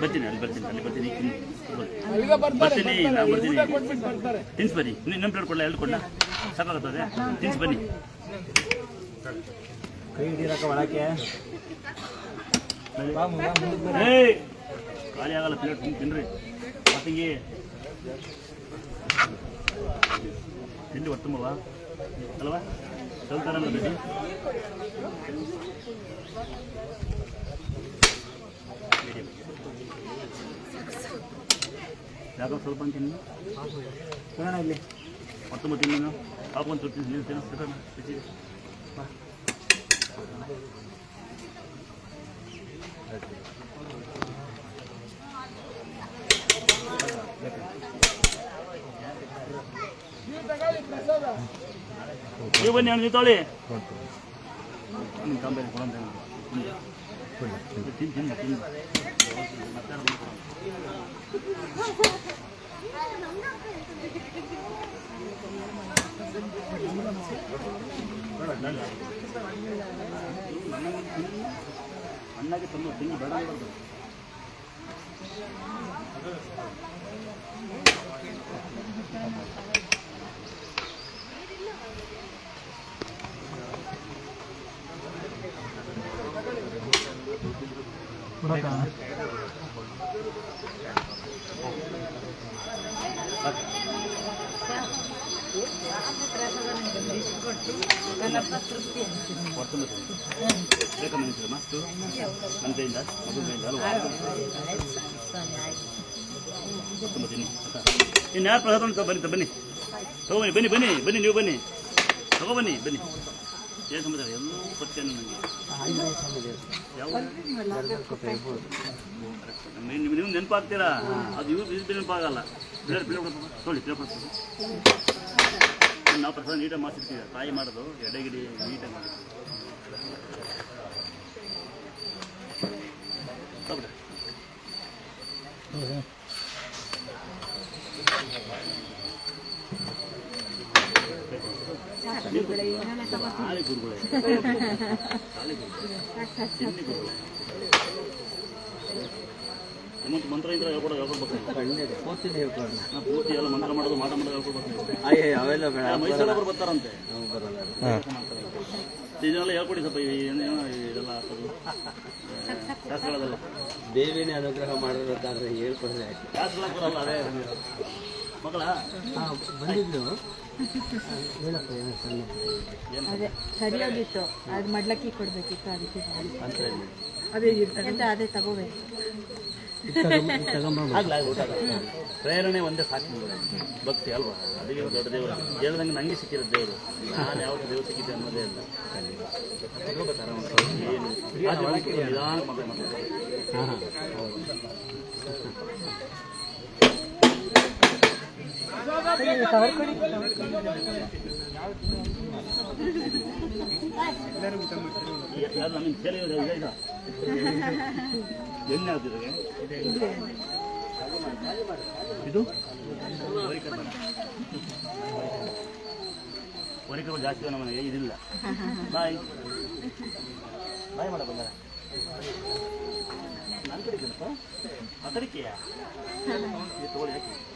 ಬರ್ತೀನಿ ಅಲ್ಲಿ ಬರ್ತೀನಿ ಅಲ್ಲಿ ಬರ್ತೀನಿ ಬರ್ತೀನಿ. ನಾನು ಬರ್ತೀನಿ ತಿನ್ಸ್ ಬನ್ನಿ ನಮ್ಮ ಪ್ಲೇಟ್ ಕೊಡಲ್ಲ ಎರಡು ಕೊಡಲ? ಸಾಕಾಗುತ್ತದೆ? ತಿನ್ಸ್ ಬನ್ನಿ. ಕೈ ಹಿಡಿರಕ್ಕ ಒಳಕ್ಕೆ. ಏಯ್ ಖಾಲಿ ಆಗಲ್ಲ ಪ್ಲೇಟ್ ತಿನ್ರಿ. ಮತ್ತಿಂಗಿ. ತಿಂಡಿ ಒತ್ತುಂಬವಾ ಅಲ್ವಾ ಚಲ್ತಾರಲ್ಲ ಬಿಡಿ ಯಾಕೋ ಸ್ವಲ್ಪ ತಿನ್ನು ನೋಡೋಣ ಇಲ್ಲಿ ಮತ್ತೊಂಬತ್ತು ತಿನ್ನು ಪಾಪ ಒಂದು ತುಟ್ಟಿ ನೀರು ತಿನ್ನು பண்ணி அணிஞ்சித்தாளே தம்பி குழந்தை அண்ணாக்கு தம்பி திங்கி ಬೇಡ ಇನ್ನು ಯಾರು ಪ್ರಸಾದ ಬನ್ನಿ ಬನ್ನಿ. ತಗೋ ಬನ್ನಿ ಬನ್ನಿ ಬನ್ನಿ ನೀವು ಬನ್ನಿ. ತಗೊಬನ್ನಿ ಬನ್ನಿ. ಏನು ಸಮುದಾಯ ಎಲ್ಲೂ ಪರಿಚಯ ನನಗೆ ಯಾವ ನಮ್ಮ ನೀವು ನೀವು ನೆನಪಾಗ್ತೀರಾ ಅದು ಇವ್ರು ಇದು ನೆನಪಾಗಲ್ಲ ಪ್ಲೇಟ್ ಪ್ಲೇಟ್ ಕೊಡ್ತೀವಿ ನಾವು ಪ್ರಸಾದ ನೀಟಾಗಿ ಮಾಡಿಸಿರ್ತೀವಿ ತಾಯಿ ಮಾಡೋದು ಎಡೆಗಿಡಿ ನೀಟಾಗಿ ಮಾಡಿ ತಗೊಳ್ಳಿ ತಾಳಿ ಗುರುಗಳೇ ನಿಮ್ಮಂತ ಮಂತ್ರ ಇಂದ್ರ ಹೇಳ್ಕೊಡೋದು ಹೇಳ್ಕೊಡ್ಬೇಕು ಹೇಳ್ಕೊಳ್ಳೋಣ ನಾ ಪೂರ್ತಿ ಎಲ್ಲ ಮಂತ್ರ ಮಾಡೋದು ಮಾಟ ಮಾಡೋದು ಹೇಳ್ಕೊಡ್ಬೇಕು ಅಯ್ಯ ಅವೆಲ್ಲ ಬೇಡ. ಮೈಸೂರೊಬ್ಬರು ಬರ್ತಾರಂತೆ. ಬರಲ್ಲ. ಇದನ್ನೆಲ್ಲ ಹೇಳ್ಕೊಡಿ ಸ್ವಲ್ಪ ಏನೇನೋ ಇದೆಲ್ಲ ಹಾಕೋದು ದೇವಿನೇ ಅನುಗ್ರಹ ಮಾಡಿರ್ಬೇಕಾದ್ರೆ ಹೇಳ್ಕೊಡ್ರೆ ಶಾಸ್ತ್ರ ಬರಲ್ಲ ಅದೇ. ಮಗಳ? ಬಂದಿದ್ದು ಹೇಳಪ್ಪ ಏನೋ ಸಣ್ಣ ಅದೇ ಸರಿಯಾಗಿತ್ತು. ಅದು ಮಡ್ಲಕ್ಕಿ ಕೊಡ್ಬೇಕಿತ್ತು ಅದಕ್ಕೆ. ಅಂತ ಹೇಳಿ. ಅದೇ ಎಂತ ಅದೇ ತಗೋಬೇಕು? ಪ್ರೇರಣೆ ಒಂದೇ ಸಾಕು. ಭಕ್ತಿ ಅಲ್ವಾ? ಅದಕ್ಕೆ ದೊಡ್ಡ ದೇವರು. ಹೇಳ್ದಂಗೆ ನಂಗೆ ಸಿಕ್ಕಿರೋ ದೇವರು. ನಾನು ಯಾವ ದೇವ್ರು ಸಿಕ್ಕಿದ್ದೆ ಅನ್ನೋದೇ ಇಲ್ಲ ಏನು ನಿಧಾನಕ್ಕೆ ಮಾತ್ರ ಮಾತಾಡ್ತಾರೆ. ಹಾಂ ಹಾಂ ಯಾರು ನಮಗೆ ಸೇರಿ ಇದೆ? ವರಿಕರು ಜಾಸ್ತಿ ನಮ್ಮ ಮನೆಗೆ ಇದಿಲ್ಲ ಬಾಯ್ ಬಾಯ್ ಮಾಡ ಬಂದಾರ ನನ್ನ ಕಡೆ ಕಡೆಗೆಯಾ ಇದು ತಗೊಳ್ಳಿ ಶೀತ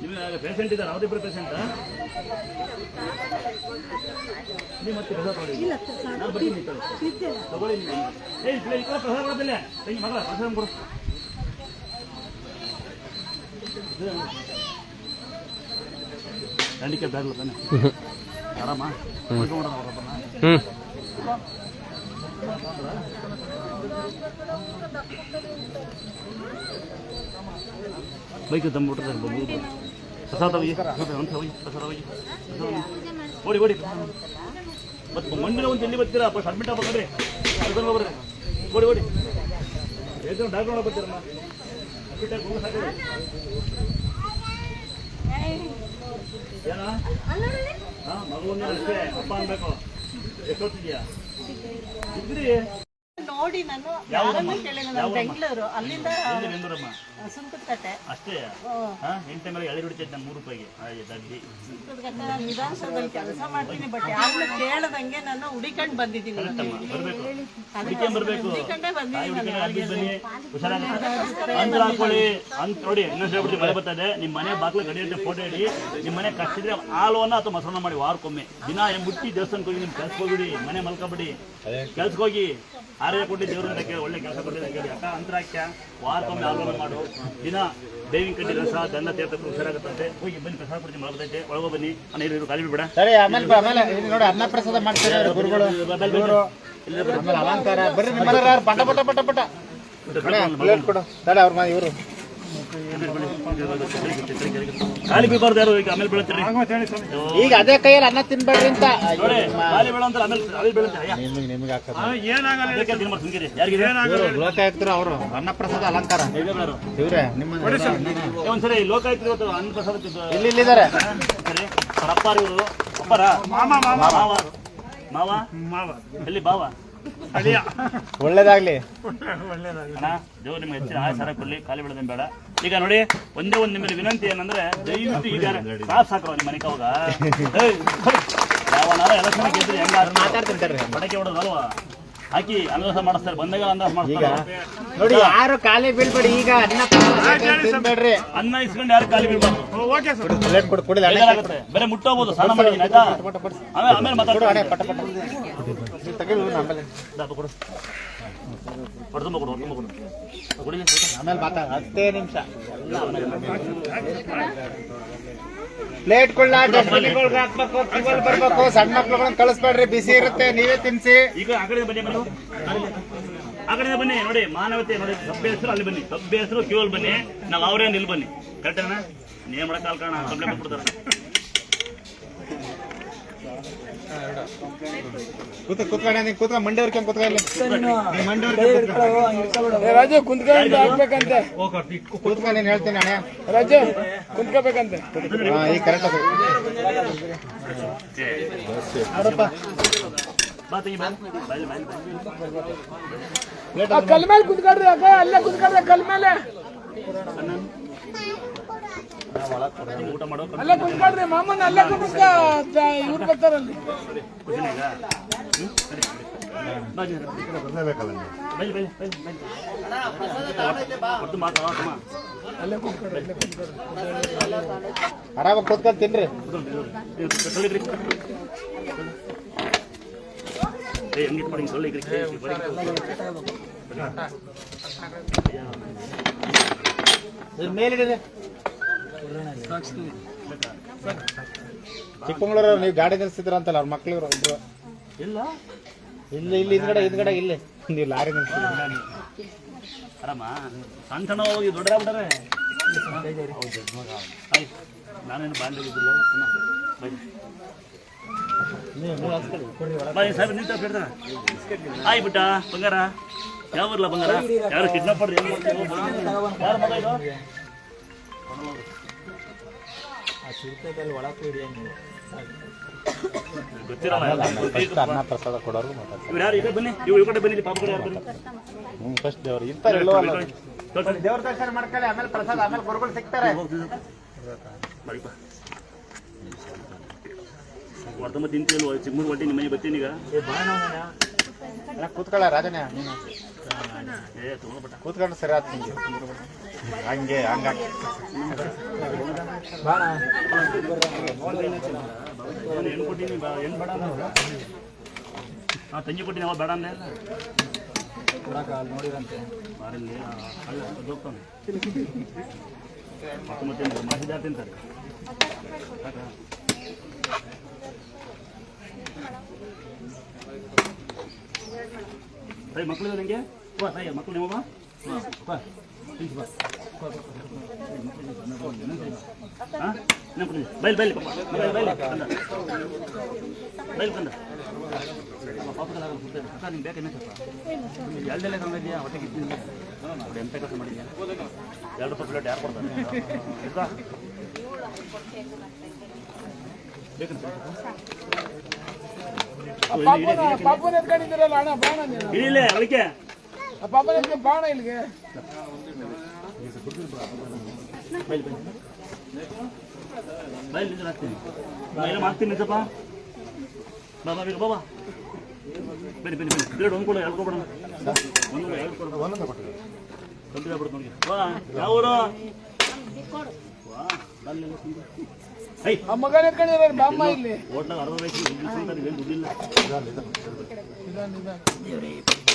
ನಿಮಗೆ ಪೇಷಂಟ್ ಇದ್ದಾರೆ ಅವರಿಬ್ಬರು ಪೇಷಂಟಾ ನೀವು ಮತ್ತೆ ಪ್ರಸಾದ ತಗೊಳ್ಳಿ ನಾನು ಬರ್ತೀನಿ ತಗೊಳ್ಳಿ. ನೀವು ಈ ಕಡೆ ಪ್ರಸಾದ ಕೊಡೋದಿಲ್ಲ ತಂಗಿ ಮಗಳ ಪ್ರಸಾದ ಕೊಡು ಹ್ಯಾಂಡಿಕ್ಯಾಪ್ ಆಗಲ್ಲ ತಾನೆ ಆರಾಮ ಹ್ಞೂ. ಬೈಕ್ ತಂದ್ಬಿಟ್ರೆ ಪ್ರಸಾದ ಪ್ರಸಾದ ಅಂತ ಒಯ್ಯಿ ಪ್ರಸಾದ ಪ್ರಸಾದ ಓಡಿ ಓಡಿ ಮತ್ತೆ ಮಣ್ಣಿನ ಒಂದು ಎಲ್ಲಿ ಬರ್ತೀರಾ ಫಸ್ಟ್ ಅಡ್ಮಿಟ್ ಆಗ್ಬೇಕಲ್ರಿ ಬರ್ರಿ ಹೋಗ್ರಿ ಓಡಿ ಓಡಿ ಎಷ್ಟು ಡಾಕ್ಟರ್ ಒಳಗೆ ಬರ್ತೀರಮ್ಮ ಅಡ್ಮಿಟ್ ಆಗಿ ಹೋಗಿ ಸಾಕು ಏನ ಹಾ ಮಗುವನ್ನ ಅಷ್ಟೇ ಅಪ್ಪ ಅನ್ಬೇಕು ಎಷ್ಟೊತ್ತಿದ್ಯಾ ಇದ್ರಿ ನೋಡಿ ನಾನು ಯಾರನ್ನ? ಕೇಳಿಲ್ಲ ನಾನು ಬೆಂಗಳೂರು. ಅಲ್ಲಿಂದ ಸುಂಕದಕಟ್ಟೆ ಅಷ್ಟೇ? ಹಾ. ಎಂಟು ಮೇಲೆ ಎಳೆ ಹಿಡಿತೈತೆ ನಾನು ಮೂರು ರೂಪಾಯಿಗೆ. ಹಾಗೆ ದಡ್ಡಿ ಸುಂಕದಕಟ್ಟೆ ನಾನು ವಿಧಾನಸೌಧದಲ್ಲಿ ಕೆಲಸ ಮಾಡ್ತೀನಿ ಬಟ್ ಯಾರನ್ನ ಕೇಳದಂಗೆ ನಾನು ಹುಡಿಕೊಂಡು ಬಂದಿದ್ದೀನಿ. ಇಲ್ಲಿ. ಬರ್ಬೇಕು. ಹುಡುಕಿ ಬರ್ಬೇಕು. ಹುಡಿಕೊಂಡೇ ಬಂದಿದ್ದೀನಿ ಅಂತರ ಹಾಕೊಳ್ಳಿ ಅಂತ ನೋಡಿ ಇನ್ನೊಂದು ಹೇಳ್ಬಿಟ್ಟು ಮಳೆ ಬರ್ತದೆ. ನಿಮ್ಮ ಮನೆ ಬಾಕ್ಲ ಗಡಿ ಅಂತ ಫೋಟೋ ಇಡಿ. ನಿಮ್ಮ ಮನೆ ಕಷ್ಟಿದ್ರೆ ಹಾಲುವನ್ನ ಅಥವಾ ಮೊಸರನ್ನ ಮಾಡಿ ವಾರಕ್ಕೊಮ್ಮೆ. ದಿನ ಬಿಟ್ಟು ದೇವಸ್ಥಾನಕ್ಕೆ ಹೋಗಿ ನಿಮ್ಮ ಕೆಲ್ಸಕ್ಕೆ ಹೋಗ್ಬಿಡಿ ಮನೆ ಮಲ್ಕೊಬಿಡಿ. ಕೆಲ್ಸಕ್ಕೆ ಹೋಗಿ. ಆರೋಗ್ಯ ಕೊಟ್ಟು ದೇವ್ರಿಂದ ಕೇಳಿ ಒಳ್ಳೆ ಕೆಲಸ ಕೊಟ್ಟಿದೆ ಕೇಳಿ ಅಕ್ಕ ಅಂತರಾಕ್ಯ ವಾರಕ್ಕೊಮ್ಮೆ ಹಾಲುವನ್ನ ಮಾಡು. ದಿನ ಬೇವಿನ ಕಡ್ಡಿ ರಸ ದಂಡ ತೀರ್ಥ ಹುಷಾರಾಗುತ್ತಂತೆ ಹೋಗಿ ಬನ್ನಿ ಪ್ರಸಾದ ಕೊಡ್ತೀನಿ ಮಲಗತೈತೆ ಒಳಗೋ ಬನ್ನಿ. ಅನ್ನ ಇರು ಕಾಲಿ ಬಿಡ ಸರಿ ಆಮೇಲೆ ಆಮೇಲೆ ನೋಡಿ ಅನ್ನ ಪ್ರಸಾದ ಮಾಡ್ತಾರೆ ಗುರುಗಳು. ಅಲಂಕಾರ. ಬರ್ರಿ ಪಟ ಪಟ ಪಟ ಪಟ. ತಡೆ ಅವ್ರ ಇವರು. ಖಾಲಿ ಬೀಳ್ಬಾರ್ದು ಯಾರು ಈಗ ಆಮೇಲೆ ಬೀಳುತ್ತೀರಿ? ಈಗ ಅದೇ ಕೈಯಲ್ಲಿ ಅನ್ನ ತಿನ್ಬೇಡ್ರಿ ಅಂತ. ಖಾಲಿ ಬೀಳ ಅಂತ ಆಮೇಲೆ ಲೋಕಾಯುಕ್ತರು ಅವರು. ಅನ್ನ ಪ್ರಸಾದ ಅಲಂಕಾರ. ಇವ್ರೆ ನಿಮ್ಮ ಒಂದ್ಸರಿ ಲೋಕಾಯುಕ್ತ ಇವತ್ತು ಅನ್ನ ಪ್ರಸಾದ ಇಲ್ಲಿ ಇಲ್ಲಿದ್ದಾರೆ ಸರಿ ಅಪ್ಪಾರ ಇವರು. ಅಪ್ಪಾರ? ಮಾವ. ಮಾವ. ಮಾವ. ಎಲ್ಲಿ ಬಾವ? ಒಳ್ಳೇದಾಗ್ಲಿ. ಅಣ್ಣ ದೇವ್ರು ನಿಮ್ಗೆ ಹೆಚ್ಚಿನ ಆಚಾರ ಕೊಡ್ಲಿ ಖಾಲಿ ಬಿಡೋದೇನು ಬೇಡ. ಈಗ ನೋಡಿ ಒಂದೇ ಒಂದ್ ನಿಮ್ಮಲ್ಲಿ ವಿನಂತಿ ಏನಂದ್ರೆ ದಯವಿಟ್ಟು ಈಗ ಸಾಫ್ ಹಾಕೋ ನಿಮ್ಮ ಮನೆಗೆ ಅವಾಗ. ಯಾವನಾರ ಎಲೆಕ್ಷನ್ ಗೆದ್ರೆ ಹೆಂಗ ಮಾತಾಡ್ತೀನಿ ತಡ್ರಿ. ಪಟಕೆ ಅಲ್ವಾ ಹಾಕಿ ಅನ್ನಾಸ ಮಾಡಿಸ್ತಾರೆ ಬಂದಾಗ ಅನ್ನಾಸ ಮಾಡ್ತಾರೆ. ನೋಡಿ ಯಾರು ಖಾಲಿ ಬೀಳ್ಬೇಡಿ ಈಗ ಅನ್ನ ತಿನ್ಬೇಡ್ರಿ. ಅನ್ನ ಇಸ್ಕೊಂಡು ಯಾರು ಖಾಲಿ ಬೀಳ್ಬಾರ್ದು? ಪ್ಲೇಟ್ ಕೊಡು ಕೊಡಿ ಬೇರೆ ಮುಟ್ಟೋಗ್ಬೋದು ಸ್ನಾನ ಮಾಡಿ ಆಯ್ತಾ? ಆಮೇಲೆ ಆಮೇಲೆ ಮಾತಾಡೋಣ ಪಟ ಪಟ. ತೆಗಿಲು ಆಮೇಲೆ. ಕೊಡು. ಕೊಡು ಕುಡಿ ಆಮೇಲೆ ಮಾತಾಡ ಹತ್ತೇ ನಿಮಿಷ. ಕೊಳ್ಳ ಡಸ್ಟ್ಬಿನ್ಗಳಿಗೆ ಹಾಕ್ಬೇಕು ಬರ್ಬೇಕು, ಸಣ್ಣ ಮಕ್ಳುಗಳನ್ನ ಕಳಿಸ್ಬೇಡ್ರಿ, ಬಿಸಿ ಇರುತ್ತೆ, ನೀವೇ ತಿನ್ಸಿ. ಈಗ ಆ ಕಡೆ ಬನ್ನಿ ಬನ್ನಿ, ನೋಡಿ, ಮಾನವತೆ, ನೋಡಿ ಸಬ್ಬೆ ಹೆಸರು ಅಲ್ಲಿ ಬನ್ನಿ. ಸಬ್ಬೆ ಹೆಸರು ಕ್ಯೂಲ್ ಬನ್ನಿ. ನಾವು ಅವ್ರೇ ಇಲ್ಲಿ ಬನ್ನಿ. ಕರೆಕ್ಟ್ ನೇಮ್ ಮಾಡಕ್ ಕಾಲ್ ಕಾರಣ, ಕಂಪ್ಲೇಂಟ್ ಬಂದ್ಬಿಡ್ತಾರೆ ಕೂತ ಕೂತ್ಕೊಂಡ ನೀನ್ ರಾಜು ಕುಂತ್ಕೊಂಡು ಹಾಕ್ಬೇಕಂತೆ. ಕೂತ್ಕೊಂಡು ನೀನು ಹೇಳ್ತೀನಿ ಅಣ್ಣ. ರಾಜು ಕುಂತ್ಕೋಬೇಕಂತೆ. ಹಾ ಈಗ ಕರೆಕ್ಟ್ ಕಲ್ ಮೇಲೆ ಕುತ್ಕೊಳ್ರಿ ಅಕ್ಕ ಅಲ್ಲೇ ಕುತ್ಕೊಳ್ರಿ ಕಲ್ ಮೇಲೆ. ಅಲ್ಲೇ ಕುಂತ್ಕೊಳ್ರಿ ಮಾಮನ್ ಅಲ್ಲೇ ಕುಂತ್ಕ ಇವ್ರು ಬರ್ತಾರಲ್ಲಿ ಆರಾಮಾಗಿ ಕೂತ್ಕೊಂಡು ತಿನ್ರಿ. ಮೇಲಿಡಿದೆ ಏ ಚಿಕ್ಕಮಂಗ್ಳೂರು ನೀವು ಗಾಡಿ ನಿಲ್ಸಿದ್ರಂತಲ್ಲ ಅವ್ರ ಮಕ್ಳು ಇವ್ರು ಇಬ್ರು ಇಲ್ಲ. ಇಲ್ಲಿ ಇಲ್ಲಿ ಇದ್ಗಡೆ ಹಿಂದ್ಗಡೆ ಇಲ್ಲಿ. ನೀವು ಲಾರಿ ನಿಲ್ಸಿದ್ರಿ ಆರಾಮ? ಸಣ್ಣ ಸಣ್ಣ ಹೋಗಿ ಆಯ್ತು ನಾನೇನು ಸಾಹೇಬ್ ನಿಂತ ಆಯ್ ಬಿಟ್ಟ ಬಂಗಾರ. ಯಾವ ಬರ್ಲ ಬಂಗಾರ? ಯಾರು ಕಿಡ್ನಾಪ್ ಮಾಡ್ರಿ ಯಾರು ಮಗ ಇದು? ಅನ್ನ ಪ್ರಸಾದ ಕೊಡೋರು ಫಸ್ಟ್ ದೇವ್ರು. ಇರ್ತಾರೆ ದೇವ್ರ ದರ್ಶನ ಮಾಡ್ಕೊಳ್ಳಿ ಆಮೇಲೆ ಪ್ರಸಾದ ಆಮೇಲೆ ಗುರುಗಳು ಸಿಗ್ತಾರೆ. ಬರೀಪ ವರ್ತಮ ತಿಂತೀವಲ್ವ ಚಿಕ್ಕಮೂರು ಹೊಟ್ಟಿ ನಿಮ್ಮ ಮನೆ ಬರ್ತೀನಿ ಈಗ. ಕೂತ್ಕೊಳ್ಳ ರಾಜನೇ ನೀನು. ಕೂತ್ಕೊಂಡು ಸರಿ ಆಯ್ತು ನಿಂಗೆ ಹಂಗೆ ಹಂಗ ನಾನು ಹೆಣ್ಣು ಕೊಟ್ಟಿನಿ ಬಾ ಹೆಣ್ಣು ಬೇಡ ಅಂದ ಹಾಂ ತಂಗಿ ಕೊಟ್ಟಿನಿ ಅವ ಬೇಡ ಅಂದೆ ಮಾರಲ್ಲಿ ಹಳ್ಳ ಹೋಗ್ತಾನೆ ಮತ್ತೆ ಜಾತಿ ತಿಂತಾರೆ ಮಕ್ಕಳು ನನಗೆ ಬಾ ತಾಯಿ ಮಕ್ಕಳು ನೀವು ಬಾ ಬಾ ಬಾ ಪ್ಲೀಸ್ ಬಾ ಬೈಲ್ ಬೈಲ್ ಬೈಲ್ ಬೈಲ್ ಕಂದ ಬೈಲ್ ಕಂದ ಅಕ್ಕ ನಿಮ್ಗೆ ಬೇಕೇನೆ ಸ್ವಲ್ಪ ಎಲ್ದೆಲ್ಲ ತಂದಿದ್ಯಾ ಹೊಟ್ಟೆಗೆ ಇದ್ದೀನಿ ನೋಡಿ ಎಂತ ಕೆಲಸ ಮಾಡಿದ್ಯಾ ಎರಡು ರೂಪಾಯಿ ಪ್ಲೇಟ್ ಯಾರು ಬೇಕಂತ ನೀನು ಇಳಿಲೇ ಅದಕ್ಕೆ ಆ ಪಾಪನ ಎತ್ಕೊಂಡು ಬಾಣ ಇಲ್ಲಿಗೆ ಬೈಲ್ ಬೈಲ್ ಬೈಲ್ ನಿಂತು ಹಾಕ್ತೀನಿ ನಾನು ಮಾಡ್ತೀನಿ ನಿಜಪ್ಪ ಬಾ ಬಾ ಬೇಗ ಬಾ ಬಾ ಬನ್ನಿ ಬನ್ನಿ ಬನ್ನಿ ಎರಡು ಒಂದು ಕೊಡು ಎರಡು ಕೊಡೋಣ ಒಂದು ಎರಡು ಕೊಡು ಕಂಪ್ಲೀಟ್ ಆಗ್ಬಿಡ್ತು ನನಗೆ ವಾ ಯಾವ ಊರು ವಾ ಅಲ್ಲಿ ಐ ಆ ಮಗನ ಎತ್ಕೊಂಡಿದ್ದಾರೆ ಬಾಮ್ಮ ಇಲ್ಲಿ ಹೋಟ್ಲಾಗ ಅರ್ಧ ವಯಸ್ಸು ಏನು ದುಡ್ಡಿಲ್ಲ ನಿಧಾನ ನಿಧಾನ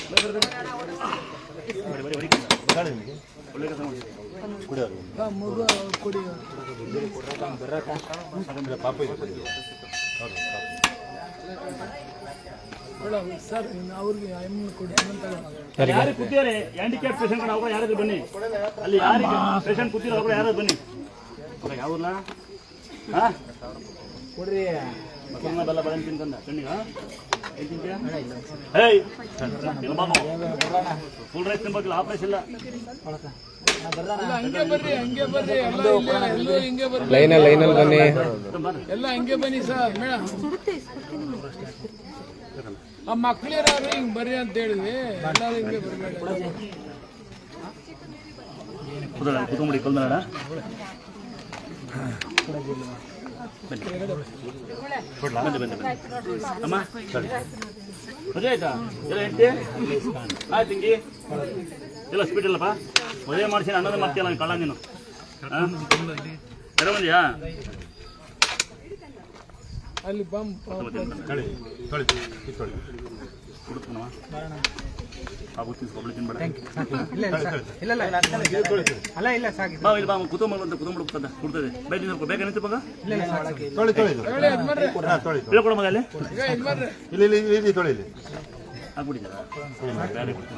ಸರ್ ಅವ್ರಿಗೆ ಯಾರು ಕೂತಿದ್ದಾರೆ ಹ್ಯಾಂಡಿಕ್ಯಾಪ್ ಪೇಷಂಟ್ ಅವ್ರು ಯಾರಾದ್ರೂ ಬನ್ನಿ ಅಲ್ಲಿ ಯಾರಿಗೆ ಪೇಷಂಟ್ ಕೂತಿರೋ ಅವ್ರು ಯಾರಾದ್ರು ಬನ್ನಿ ಯಾವ್ರಲ್ಲ ಹಾ ಕೊಡ್ರಿ ಬೆಲ್ಲ ಬೆಳೆ ತಿಂತಂದ ಕಣ್ಣಿಗ ಫುಲ್ ರೈಸ್ ತಿನ್ಬೇಕಿಲ್ಲ ಆಪರೇಷನ್ ಇಲ್ಲ ಎಲ್ಲ ಹಂಗೆ ಬರ್ರಿ ಹಂಗೆ ಬರ್ರಿ ಎಲ್ಲ ಇಲ್ಲೇ ಎಲ್ಲೂ ಹಿಂಗೆ ಬರ್ರಿ ಲೈನಲ್ಲಿ ಲೈನಲ್ಲಿ ಬನ್ನಿ ಬರ್ರಿ. ಎಲ್ಲ ಹಂಗೆ ಬನ್ನಿ ಸರ್ ಮೇಡಮ್ ಆ ಮಕ್ಳಿರೋರು ಹಿಂಗ್ ಬರ್ರಿ ಅಂತ ಹೇಳಿದ್ವಿ ಎಲ್ಲರೂ ಹಿಂಗೆ ಬರ್ಬೇಡ ಕೂತ್ಕೊಳ್ಳಿ, ಕೂತ್ಕೊಂಬಿಡಿ ಕಲ್ಮಡ ಬನ್ನಿ ಅಮ್ಮ ಮದುವೆ ಆಯ್ತಾ ಎಲ್ಲ ಹೆಂಡತಿ ಆಯ್ತು ಹಿಂಗಿ ಎಲ್ಲ ಸ್ಪೀಡ್ ಇಲ್ಲಪ್ಪ ಮದುವೆ ಮಾಡಿಸಿ ಅನ್ನೋದು ಮಾಡ್ತೀಯಲ್ಲ ಕಳ್ಳ ನೀನು ಬಂದಿಯಾ ಅಲ್ಲಿ ಬಂಪ್ ಅಲ್ಲ ಇಲ್ಲ ಸಾಕು ಬಾ ಇಲ್ಲಿ ಬಾ ಕುತುಂಬ ಅಂತ ಕುತುಂಬ ಹುಡುಕ್ತದ ಕೊಡ್ತದೆ ಬೇಗ ನಿಂತ್ಕೊ, ಬೇಗ ನಿಂತು ಮಗ ತೊಳಿ ಯಜಮಾನ್ರೆ ಹೇಳ್ಕೊಡ ಮಗ ಅಲ್ಲಿ ಈಗ ಯಜಮಾನ್ರೆ ಆಗ್ಬಿಟ್ಟಿದ್ದಾರೆ ಬೇರೆ ಬೇಕಾ?